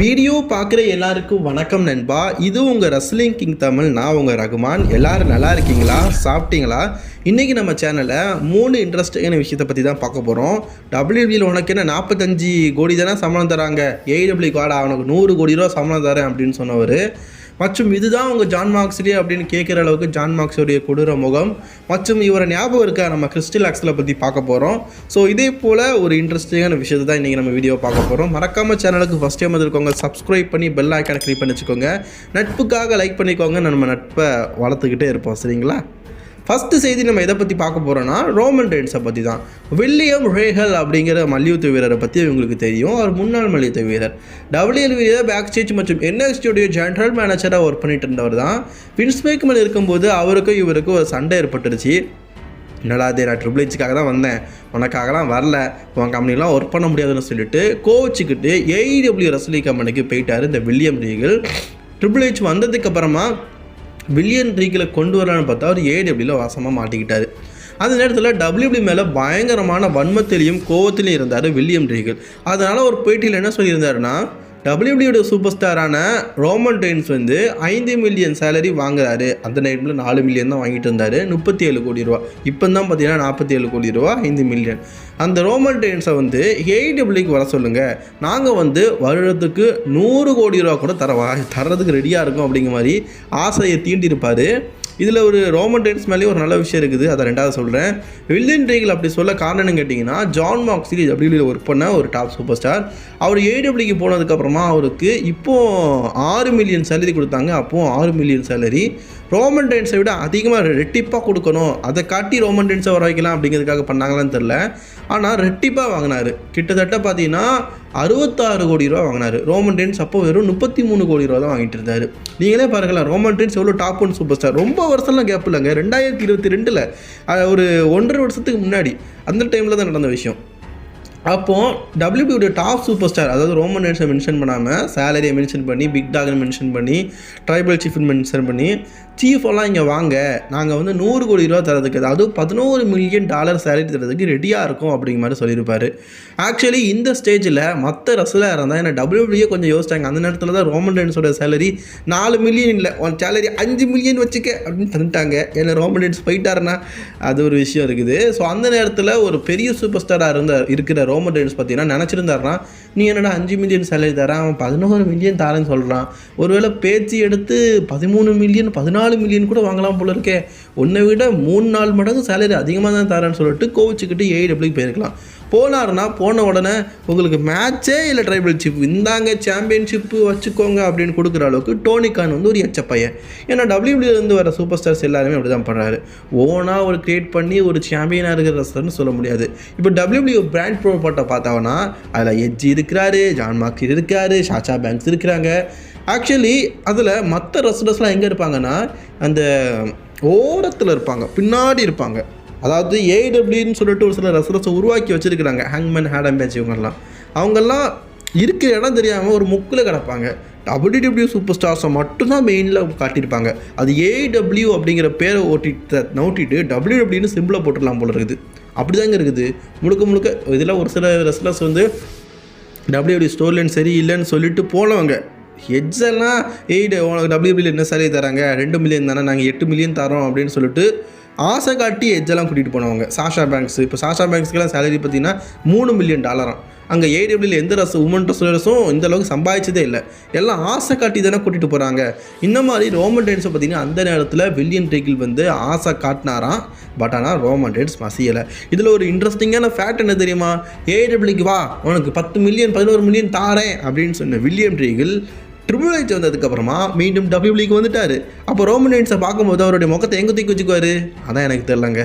Video பார்க்குற எல்லாருக்கும் வணக்கம் நண்பா. இது உங்கள் ரஸ்லிங் கிங் தமிழ் நான் உங்கள் ரகுமான். எல்லாரும் நல்லா இருக்கீங்களா? சாப்பிட்டீங்களா? இன்றைக்கி நம்ம சேனலில் மூணு இன்ட்ரெஸ்டிங்கான விஷயத்தை பற்றி தான் பார்க்க போகிறோம் டபிள்யூபியில் உனக்கு என்ன நாற்பத்தஞ்சு கோடி தானே சம்பளம் தராங்க? ஏடபிள்யூ கார்டு அவனுக்கு நூறு கோடி ரூபா சம்பளம் தரேன் அப்படின்னு சொன்னவர். மற்றும் இதுதான் உங்கள் ஜான் மார்க்ஸ்லி அப்படின்னு கேட்குற அளவுக்கு ஜான் மார்க்ஸுடைய கொடூர முகம். மற்றும் இவரை ஞாபகம் இருக்கா? நம்ம கிறிஸ்டில் ஆக்ஸில் பற்றி பார்க்க போகிறோம் ஸோ இதே போல் ஒரு இன்ட்ரெஸ்டிங்கான விஷயத்தை தான் இன்றைக்கி நம்ம வீடியோ பார்க்க போகிறோம் மறக்காமல் சேனலுக்கு ஃபஸ்ட் டைம் வந்துருக்கோங்க சப்ஸ்கிரைப் பண்ணி பெல் ஐக்கான கிளிக் பண்ணி வச்சுக்கோங்க நட்புக்காக லைக் பண்ணிக்கோங்க நம்ம நட்பை வளர்த்துக்கிட்டே இருப்போம். சரிங்களா? ஃபஸ்ட்டு செய்தி நம்ம எதை பற்றி பார்க்க போகிறோன்னா ரோமன் ரெயின்ஸை பற்றி தான் வில்லியம் ரேஹல் அப்படிங்கிற மல்யுத்த வீரரை பற்றி உங்களுக்கு தெரியும். அவர் முன்னாள் மல்யுத்த வீரர். டபிள்யூஎல் வீரர் பேக் ஸ்டேஜ் மற்றும் என்எக்ஸ்டியோடைய ஜென்ரல் மேனேஜராக ஒர்க் பண்ணிட்டு இருந்தவர் தான். வின்ஸ்மேக் மேல் இருக்கும்போது அவருக்கும் இவருக்கும் ஒரு சண்டை ஏற்பட்டுருச்சு. என்னடா அது நான் ட்ரிபிள் ஹெச்சுக்காக தான் வந்தேன். உனக்காகலாம் வரல. உன் கம்பெனிலாம் ஒர்க் பண்ண முடியாதுன்னு சொல்லிட்டு கோவிச்சுக்கிட்டு ஏஇடபிள்யூ ரசலி கம்பெனிக்கு போயிட்டார் இந்த வில்லியம் ரீகல். ட்ரிபிள் ஹெச் வந்ததுக்கப்புறமா வில்லியன் ரீகில் கொண்டு வரலான்னு பார்த்தா அவர் ஏடபிள்யூவில் வாசமாக மாட்டிக்கிட்டாரு. அந்த நேரத்தில் டபிள்யூபி மேலே பயங்கரமான வன்மத்திலையும் கோவத்திலையும் இருந்தார் வில்லியம் ரீகல் அதனால் ஒரு பேட்டியில் என்ன சொல்லியிருந்தாருன்னா டபிள்யூபிள்யூட சூப்பர் ஸ்டாரான ரோமன் டெயின்ஸ் வந்து ஐந்து மில்லியன் சேலரி வாங்குறாரு. அந்த டைமில் நாலு மில்லியன் தான் வாங்கிட்டு இருந்தார். முப்பத்தி ஏழு கோடி ரூபா. இப்போ தான் பார்த்தீங்கன்னா நாற்பத்தி ஏழு கோடி ரூபா ஐந்து மில்லியன் அந்த ரோமன் டெயின்ஸை வந்து ஏடபிள்யூக்கு வர சொல்லுங்கள் நாங்கள் வந்து வருடத்துக்கு நூறு கோடி ரூபா கூட தர தர்றதுக்கு ரெடியாக இருக்கும் அப்படிங்கிற மாதிரி ஆசையை தீண்டியிருப்பார். இதில் ஒரு ரோமன் டேட்ஸ் மேலேயும் ஒரு நல்ல விஷயம் இருக்குது. அதை ரெண்டாவது சொல்கிறேன் வில்லியன் ரீகல் அப்படி சொல்ல காரணம்னு கேட்டிங்கன்னா ஜான் மார்க்ஸி டபிள்யூவில் ஒர்க் பண்ண ஒரு டாப் சூப்பர் ஸ்டார் அவர் ஏடபிள்யூக்கு போனதுக்கப்புறமா அவருக்கு இப்போது ஆறு மில்லியன் சேலரி கொடுத்தாங்க. அப்போது ஆறு மில்லியன் சேலரி ரோமன் டென்ஸை விட அதிகமாக ரெட்டிப்பாக கொடுக்கணும். அதை காட்டி ரோமன் டென்ஸை வர வைக்கலாம் அப்படிங்கிறதுக்காக பண்ணாங்களான்னு தெரில ஆனால் ரெட்டிப்பாக வாங்கினார். கிட்டத்தட்ட பார்த்தீங்கன்னா அறுபத்தாறு கோடி ரூபா வாங்கினார். ரோமன் டென்ஸ் அப்போ வெறும் முப்பத்தி மூணு கோடி ரூபா தான் வாங்கிட்டு இருந்தார். நீங்களே பாருங்களேன் ரோமன் டென்ஸ் எவ்வளோ டாப் ஒன் சூப்பர் ஸ்டார் ரொம்ப வருஷம்லாம் கேப் இல்லைங்க. ரெண்டாயிரத்தி இருபத்தி ரெண்டில் ஒரு ஒன்றரை வருஷத்துக்கு முன்னாடி அந்த டைமில் தான் நடந்த விஷயம். அப்போது டபிள்யூபியோட டாப் சூப்பர் ஸ்டார் அதாவது ரோமன் டென்ஸை மென்ஷன் பண்ணாமல் சேலரியை மென்ஷன் பண்ணி பிக் டாக்னு மென்ஷன் பண்ணி ட்ரைபல் சீஃப்னு மென்ஷன் பண்ணி சீஃப் எல்லாம் இங்கே வாங்க. நாங்கள் வந்து நூறு கோடி ரூபா தரதுக்கு அதாவது பதினோரு மில்லியன் டாலர் சேலரி தரதுக்கு ரெடியாக இருக்கும் அப்படிங்கிற மாதிரி சொல்லியிருப்பார். ஆக்சுவலி இந்த ஸ்டேஜில் மற்ற ரசலாக இருந்தால் ஏன்னா டபிள்யூபியே கொஞ்சம் யோசிச்சாங்க. அந்த நேரத்தில் தான் ரோமன் டென்ஸோட சேலரி நாலு மில்லியன் இல்லை உன் சேலரி அஞ்சு மில்லியன் வச்சுக்க அப்படின்னு தந்துட்டாங்க. ஏன்னா ரோமன் டென்ஸ் போயிட்டாருன்னா அது ஒரு விஷயம் இருக்குது. ஸோ அந்த நேரத்தில் ஒரு பெரிய சூப்பர் ஸ்டாராக இருந்த இருக்கிற ரோமன் ரெயின்ஸ் பார்த்தீங்கன்னா நினச்சிருந்தாருனா நீ என்னடா அஞ்சு மில்லியன் சேலரி தரான் அவன் பதினோரு மில்லியன் தரேன்னு சொல்கிறான் ஒருவேளை பேச்சு எடுத்து பதிமூணு மில்லியன் பதினாலு மில்லியன் கூட வாங்கலாம் போல இருக்கே. உன்னை விட மூணு நாலு மடங்கு சேலரி அதிகமாக தான் தரேன்னு சொல்லிட்டு கோவிச்சுக்கிட்டு ஏஐடபிள்யூக்கு போயிருக்கலாம். போனாருன்னா போன உடனே உங்களுக்கு மேட்சே இல்லை ட்ரைபிள் சிப் இந்தாங்க சாம்பியன்ஷிப்பு வச்சுக்கோங்க அப்படின்னு கொடுக்குற அளவுக்கு டோனிகான் வந்து ஒரு எச்ச பையன். ஏன்னா டபிள்யூபிள்யூலேருந்து வர சூப்பர் ஸ்டார்ஸ் எல்லாருமே அப்படி தான் பண்ணுறாரு ஓனாக ஒரு கிரியேட் பண்ணி ஒரு சாம்பியனாக இருக்கிற ரசர்னு சொல்ல முடியாது. இப்போ டபிள்யூபிள்யூ பிராண்ட் ப்ரோபோட்டை பார்த்தாங்கன்னா அதில் எஜ்ஜி இருக்கிறாரு ஜான் மார்க்ஸ் இருக்காரு ஷாஷா பேங்க்ஸ் இருக்கிறாங்க. ஆக்சுவலி அதில் மற்ற ரெஸ்லர்ஸ்லாம் எங்கே இருப்பாங்கன்னா அந்த ஓரத்தில் இருப்பாங்க பின்னாடி இருப்பாங்க. அதாவது ஏடபிள்யூன்னு சொல்லிட்டு ஒரு சில ரசரசை உருவாக்கி வச்சுருக்கிறாங்க. ஹேங்மேன் ஹேடம் பேச்சு இவங்கெல்லாம். அவங்கெல்லாம் இருக்கிற இடம் தெரியாமல் ஒரு முக்கில் கிடப்பாங்க. டபிள்யூடபிள்யூ சூப்பர் ஸ்டார்ஸை மட்டும்தான் மெயினில் காட்டியிருப்பாங்க. அது ஏடபிள்யூ அப்படிங்கிற பேரை ஓட்டிட்டு நோட்டிட்டு டபிள்யூடபிள்யூன்னு சிம்பிளாக போட்டுடலாம் போல இருக்குது. அப்படி தாங்க இருக்குது. முழுக்க முழுக்க இதில் ஒரு சில ரெஸ்லர்ஸ் வந்து டபிள்யூடி ஸ்டோர்லேன்னு சரி இல்லைன்னு சொல்லிட்டு போனவங்க. ஹெட்ஸெல்லாம் எயிட் உனக்கு டபிள்யூபியில் என்ன சரி தராங்க? ரெண்டு மில்லியன் தானே நாங்கள் எட்டு மில்லியன் தரோம் அப்படின்னு சொல்லிட்டு ஆசை காட்டி எஜ்ஜெல்லாம் கூட்டிகிட்டு போனவங்க. சாஷா பேங்க்ஸ் இப்போ சாஷா பேங்க்ஸ்க்கெல்லாம் சேலரி பார்த்தீங்கன்னா மூணு மில்லியன் டாலராம் அங்கே ஏடபிள்யூல எந்த ரசம் உமன் ரெஸ்லர்ஸும் இந்த அளவுக்கு சம்பாதிச்சதே இல்லை. எல்லாம் ஆசை காட்டி தானே கூட்டிகிட்டு போகிறாங்க இந்த மாதிரி ரோமன் டேட்ஸை பார்த்தீங்கன்னா அந்த நேரத்தில் வில்லியன் டேக்கில் வந்து ஆசை காட்டினாராம். பட் ஆனால் ரோமன் டென்ஸ் மசியலை. இதில் ஒரு இன்ட்ரெஸ்டிங்கான ஃபேக்ட் என்ன தெரியுமா? ஏடபிள்யூக்கு வா உனக்கு பத்து மில்லியன் பதினோரு மில்லியன் தாரேன் அப்படின்னு சொன்ன வில்லியம் டேகில் ட்ரிபிள் ஹெச் வந்ததுக்கப்புறமா மீண்டும் டபிள்யூபிளிக்கு வந்துட்டார். அப்போ ரோமன் ரெயின்ஸை பார்க்கும்போது அவருடைய முகத்தை எங்கே தூக்கி வச்சுக்குவார்? அதான் எனக்கு தெரிலங்க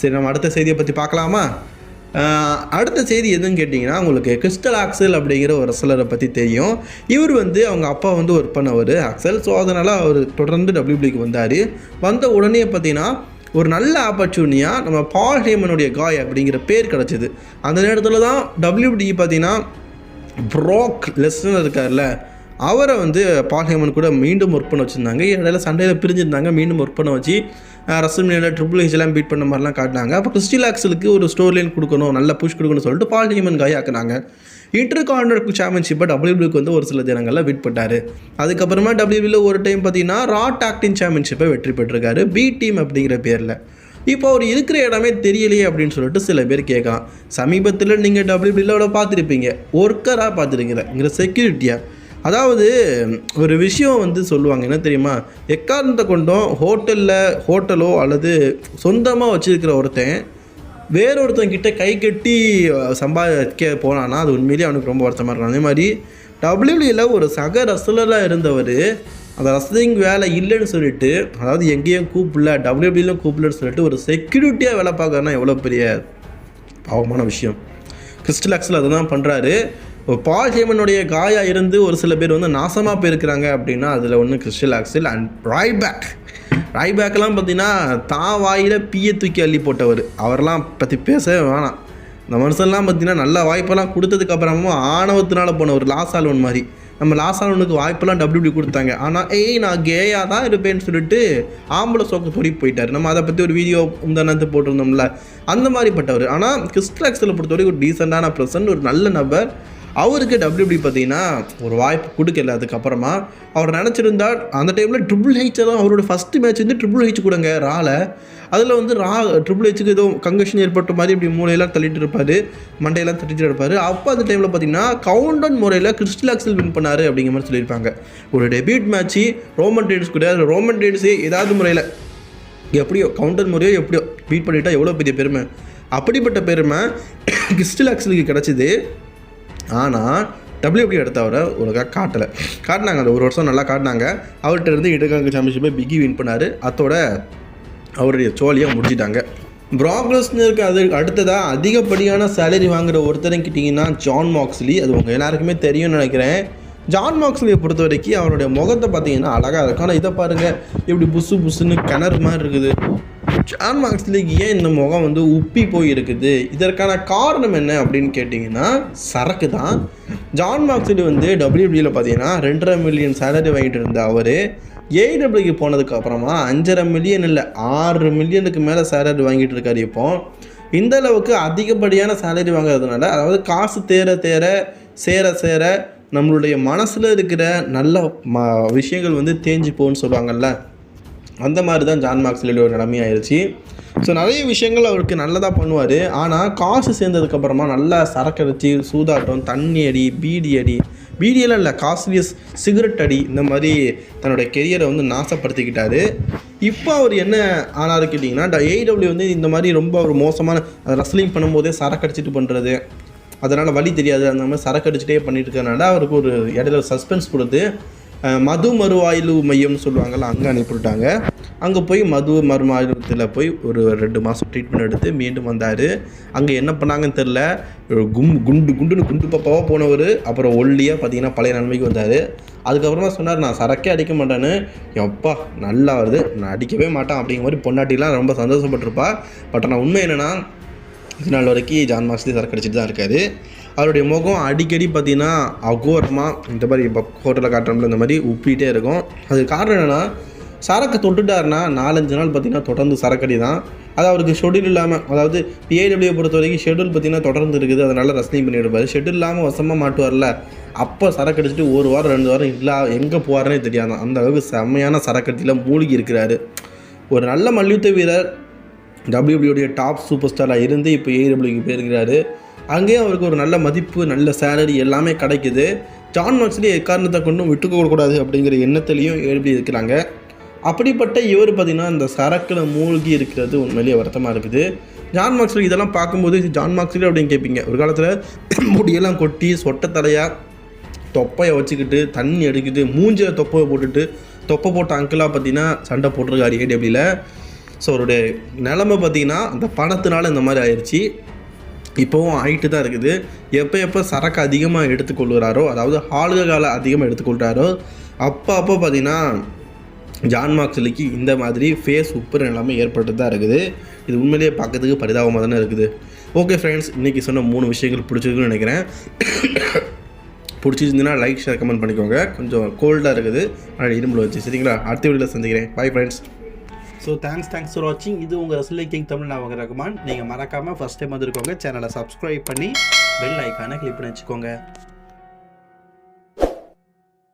சரி நம்ம அடுத்த செய்தியை பற்றி பார்க்கலாமா? அடுத்த செய்தி எதுன்னு கேட்டிங்கன்னா உங்களுக்கு கிறிஸ்டல் ஆக்சல் அப்படிங்கிற ஒரு ரெஸ்லரை பற்றி தெரியும். இவர் வந்து அவங்க அப்பா வந்து ஒர்க் பண்ணவர் ஆக்சல் ஸோ அதனால் அவர் தொடர்ந்து டபிள்யூபிளிக்கு வந்தார். வந்த உடனே பார்த்தீங்கன்னா ஒரு நல்ல ஆப்பர்ச்சுனிட்டியாக நம்ம பால் ஹேமனுடைய காய் அப்படிங்கிற பேர் கிடச்சிது. அந்த நேரத்தில் தான் டபிள்யூபிடி பார்த்தீங்கன்னா ப்ராக் லெஸ்னர் இருக்கார்ல அவரை வந்து பால் ஹேமன் கூட மீண்டும் ஒர்க் பண்ண வச்சுருந்தாங்க. இடையில சண்டையில் பிரிஞ்சிருந்தாங்க. மீண்டும் ஒர்க் பண்ண வச்சு ரசமியில் ட்ரிபிள் ஹெச்லாம் பீட் பண்ண மாதிரிலாம் காட்டினாங்க. அப்போ கிறிஸ்டில் ஆக்சலுக்கு ஒரு ஸ்டோர் லைன் கொடுக்கணும் நல்ல புஷ் கொடுக்கணும்னு சொல்லிட்டு பால் ஹேமன் காயாக்குனாங்க இன்டர் கார்னர் சாம்பியன்ஷிப்பை டபிள்யூபிள்யூக்கு வந்து ஒரு சில தினங்களில் விட் பண்ணார் அதுக்கப்புறமா டபிள்யூபிள்யூ ஒரு டைம் பார்த்தீங்கன்னா ரா டாக்டின் சாம்பியன்ஷிப்பை வெற்றி பெற்றிருக்காரு. பி டீம் அப்படிங்கிற பேரில். இப்போ அவர் இருக்கிற இடமே தெரியலையே அப்படின்னு சொல்லிட்டு சில பேர் கேட்கலாம். சமீபத்தில் நீங்கள் டபிள்யூபிள்யூட பார்த்துருப்பீங்க. ஒர்க்கராக பார்த்துருக்கீங்க இங்கே செக்யூரிட்டியாக அதாவது ஒரு விஷயம் வந்து சொல்லுவாங்க என்ன தெரியுமா? எக்காரணத்தை கொண்டும் ஹோட்டலில் ஹோட்டலோ அல்லது சொந்தமாக வச்சுருக்கிற ஒருத்தன் வேறொருத்தங்கிட்ட கை கட்டி சம்பாதிக்க போனான்னா அது உண்மையிலேயே அவனுக்கு ரொம்ப வருத்தமாக இருக்கும். அதே மாதிரி டபிள்யூடியில் ஒரு சக ரசலராக இருந்தவர் அந்த ரசலிங் வேலை இல்லைன்னு சொல்லிட்டு அதாவது எங்கேயும் கூப்பிடல டபிள்யூபிள்யூலும் கூப்பிடலன்னு சொல்லிட்டு ஒரு செக்யூரிட்டியாக வேலை பார்க்கறதுனா எவ்வளோ பெரிய பாவமான விஷயம். கிறிஸ்டல் ஆக்ஸில் அதை தான் பண்ணுறாரு பால் ஹேமனுடைய காயா இருந்து ஒரு சில பேர் வந்து நாசமாக போயிருக்கிறாங்க அப்படின்னா அதில் ஒன்று கிறிஸ்டல் ஆக்சில் அண்ட் ராய்பேக் ராய்பேக்கெல்லாம் பார்த்தீங்கன்னா தான் வாயில் பீயை தூக்கி அள்ளி போட்டவர். அவரெல்லாம் பற்றி பேசவே வேணாம். இந்த மனுஷன்லாம் பார்த்தீங்கன்னா நல்ல வாய்ப்பெல்லாம் கொடுத்ததுக்கு அப்புறமும் ஆணவத்தினால போன ஒரு லாஸ் ஆல்வன் மாதிரி. நம்ம லாஸ் ஆல்வனுக்கு வாய்ப்பெல்லாம் டபிள்யூடி கொடுத்தாங்க. ஆனால் ஏய் நான் கேயாக தான் இருப்பேன்னு சொல்லிட்டு ஆம்பளை சோக்க தொடி போயிட்டார். நம்ம அதை பற்றி ஒரு வீடியோ இந்த நேரத்து போட்டிருந்தோம்ல. அந்த மாதிரிப்பட்டவர். ஆனால் கிறிஸ்டல் கிறிஸ்டலாக்ஸில் பொறுத்தவரைக்கும் ஒரு டீசெண்டான பர்சன் ஒரு நல்ல நபர். அவருக்கு டபிள்யூபி பார்த்தீங்கன்னா ஒரு வாய்ப்பு கொடுக்கல. அதுக்கப்புறமா அவர் நினச்சிருந்தா அந்த டைமில் ட்ரிபிள் ஹெச் தான் அவரோட ஃபஸ்ட்டு மேட்ச் வந்து ட்ரிபிள் ஹெச் கொடுங்க ரால. அதில் வந்து ரா ட்ரிபிள் ஹெச்சுக்கு ஏதோ கங்கஷன் ஏற்பட்ட மாதிரி இப்படி மூளையெல்லாம் தள்ளிட்டு இருப்பார் மண்டையெல்லாம் தள்ளிட்டு இருப்பார். அப்போ அந்த டைமில் பார்த்தீங்கன்னா கவுண்டன் முறையில் கிறிஸ்டலாக்ஸில் வின் பண்ணார் அப்படிங்கிற மாதிரி சொல்லியிருப்பாங்க. ஒரு டெபியூட் மேட்ச்சு ரோமன் டேட்ஸ் கூட ரோமன் டேட்ஸே ஏதாவது முறையில் எப்படியோ கவுண்டர் முறையோ எப்படியோ பீட் பண்ணிட்டா எவ்வளோ பெரிய பெருமை? அப்படிப்பட்ட பெருமை கிறிஸ்டலாக்ஸலுக்கு கிடச்சிது. ஆனால் டபிள்யூபி எடுத்த அவரை ஒழுங்காக காட்டலை. காட்டினாங்க அந்த ஒரு வருஷம் நல்லா காட்டினாங்க. அவர்கிட்ட இருந்து இடக்காங்க சாம்பியன்ஷிப்பை பிகி வின் பண்ணார். அதோட அவருடைய சோழியை முடிச்சிட்டாங்க. இருக்க அது அடுத்ததாக அதிகப்படியான சேலரி வாங்குற ஒருத்தரும் கிட்டிங்கன்னா ஜான் மாக்ஸ்லி அது உங்கள் எல்லாருக்குமே தெரியும்னு நினைக்கிறேன். ஜான் மாக்ஸ்லியை பொறுத்த வரைக்கும் அவருடைய முகத்தை பார்த்தீங்கன்னா அழகாக இருக்கும் ஆனால் இதை பாருங்கள் இப்படி புசு புசுன்னு கிணறு மாதிரி இருக்குது. ஜான் மார்க்ஸ்லேயே ஏன் இந்த முகம் வந்து உப்பி போய் இருக்குது இதற்கான காரணம் என்ன அப்படின்னு கேட்டிங்கன்னா சரக்கு தான். ஜான் மார்க்ஸ்லி வந்து டபிள்யூபியில் பார்த்தீங்கன்னா ரெண்டரை மில்லியன் சேலரி வாங்கிட்டு இருந்த அவர். ஏடபிள்யூக்கு போனதுக்கு அப்புறமா அஞ்சரை மில்லியன் இல்லை ஆறு மில்லியனுக்கு மேலே சேலரி வாங்கிட்டு இருக்காரு இப்போ. இந்த அளவுக்கு அதிகப்படியான சேலரி வாங்குறதுனால அதாவது காசு தேர தேர சேர சேர நம்மளுடைய மனசில் இருக்கிற நல்ல ம விஷயங்கள் வந்து தேஞ்சு போகணும்னு சொல்லுவாங்கல்ல. அந்த மாதிரி தான் ஜான் மார்க்ஸ்லியோட ஒரு நிலைமையாயிருச்சு. ஸோ நிறைய விஷயங்கள் அவருக்கு நல்லதாக பண்ணுவார். ஆனால் காசு சேர்ந்ததுக்கப்புறமா நல்லா சரக்கு சூதாட்டம் தண்ணி அடி பீடி அடி பீடியெல்லாம் இல்லை காஸ்ட்லியஸ் சிகரெட் அடி இந்த மாதிரி தன்னோட கெரியரை வந்து நாசப்படுத்திக்கிட்டாரு. இப்போ அவர் என்ன ஆனாரு கேட்டிங்கன்னா ஏடபிள்யூ வந்து இந்த மாதிரி ரொம்ப ஒரு மோசமான ரஸ்லிங் பண்ணும்போதே சரக்கடிச்சிட்டு பண்ணுறது அதனால் வழி தெரியாது. அந்த மாதிரி சரக்கு அடிச்சுட்டே பண்ணிட்டு இருக்கறனால அவருக்கு ஒரு இடையில சஸ்பென்ஸ் கொடுத்து மது மறுவாயிலு மையம்னு சொல்லுவாங்கள்ல அங்கே அனுப்பிவிட்டாங்க. அங்கே போய் மது மறுவாய்வத்தில் போய் ஒரு ரெண்டு மாதம் ட்ரீட்மெண்ட் எடுத்து மீண்டும் வந்தார். அங்கே என்ன பண்ணாங்கன்னு தெரில கும் குண்டு குண்டுன்னு குண்டு பாப்பாவாக போனவர் அப்புறம் ஒல்லியாக பார்த்தீங்கன்னா பழைய நன்மைக்கு வந்தார். அதுக்கப்புறமா சொன்னார் நான் சரக்கே அடிக்க மாட்டேன்னு. எப்பா நல்லா வருது. நான் அடிக்கவே மாட்டேன். அப்படிங்கிற மாதிரி பொண்டாட்டிலாம் ரொம்ப சந்தோஷப்பட்டிருப்பா. பட் ஆனால் உண்மை என்னென்னா இது நாள் வரைக்கும் ஜான் மார்க்ஸ்லி சரக்கு அடிச்சிட்டு தான் இருக்காரு. அவருடைய முகம் அடிக்கடி பார்த்தீங்கன்னா அகோரமாக இந்த மாதிரி இப்போ ஹோட்டலில் காட்டுறோம்ல இந்த மாதிரி உப்பிகிட்டே இருக்கும். அதுக்கு காரணம் என்னென்னா சரக்கு தொட்டுட்டாருன்னா நாலஞ்சு நாள் பார்த்தீங்கன்னா தொடர்ந்து சரக்கடி தான். அது அவருக்கு ஷெட்யூல் இல்லாமல் அதாவது பிஏடபிள்யூ பொறுத்த வரைக்கும் ஷெட்யூல் பார்த்தீங்கன்னா தொடர்ந்து இருக்குது. அதனால் ரசனிங் பண்ணிவிடுவார் ஷெட்யூல் இல்லாமல் வசமாக மாட்டுவார்ல. அப்போ சரக்கு அடிச்சுட்டு ஒரு வாரம் ரெண்டு வாரம் இல்லை எங்கே போவாருன்னே தெரியாது. அந்த அளவுக்கு செம்மையான சரக்கடியில் மூழ்கி இருக்கிறாரு. ஒரு நல்ல மல்யுத்த வீரர் டபிள்யூபிள்யூடைய டாப் சூப்பர் ஸ்டாராக இருந்து இப்போ ஏடபிள்யூக்கு போயிருக்கிறாரு. அங்கேயும் அவருக்கு ஒரு நல்ல மதிப்பு நல்ல சேலரி எல்லாமே கிடைக்குது. ஜான் மார்க்ஸ்லி எக்காரணத்தை கொண்டும் விட்டுக்க அப்படிங்கிற எண்ணத்துலேயும் எழுதி இருக்கிறாங்க. அப்படிப்பட்ட இவர் பார்த்தீங்கன்னா இந்த சரக்கில் மூழ்கி இருக்கிறது உண்மையிலேயே வருத்தமாக இருக்குது. ஜான் மார்க்ஸ்லி இதெல்லாம் பார்க்கும்போது இது ஜான் மாக்ஸ்லி அப்படின்னு கேட்பீங்க. ஒரு காலத்தில் முடியெல்லாம் கொட்டி சொட்டை தலையாக தொப்பையை வச்சுக்கிட்டு தண்ணி எடுக்கிட்டு மூஞ்சில் தொப்பையை போட்டுட்டு தொப்பை போட்ட அங்கிளாக பார்த்தீங்கன்னா சண்டை போட்டிருக்காரு ஏடிஎப்டியில் ஸோ அவருடைய நிலமை பார்த்தீங்கன்னா அந்த பணத்தினால இந்த மாதிரி ஆயிடுச்சு இப்போவும் ஆகிட்டு தான் இருக்குது. எப்போ எப்போ சரக்கு அதிகமாக எடுத்துக்கொள்கிறாரோ அதாவது ஆளுகால அதிகமாக எடுத்துக்கொள்கிறாரோ அப்போ அப்போ பார்த்தீங்கன்னா ஜான் மார்க்ஸ்லிக்கு இந்த மாதிரி ஃபேஸ் உப்புற நிலைமை ஏற்பட்டு தான் இருக்குது. இது உண்மையிலேயே பார்க்கறதுக்கு பரிதாபமாக தானே இருக்குது. ஓகே ஃப்ரெண்ட்ஸ் இன்றைக்கி சொன்ன மூணு விஷயங்கள் பிடிச்சிருக்குன்னு நினைக்கிறேன். பிடிச்சிருந்துன்னா லைக் ஷேர் கமெண்ட் பண்ணிக்கோங்க. கொஞ்சம் கோல்டாக இருக்குது. அதனால் இரும்புல வச்சு சரிங்களா? அடுத்த வீடியோவில் சந்திக்கிறேன். Bye friends so thanks thanks for வாட்சிங் இது உங்கள் ரசலை கிங் தமிழ் நான் உங்கள் ரகுமான் நீங்கள் மறக்காமல் ஃபஸ்ட் டைம் வந்துருக்கோங்க சேனலை சப்ஸ்கிரைப் பண்ணி பெல் ஐக்கானை கிளிக் பண்ணி வச்சுக்கோங்க.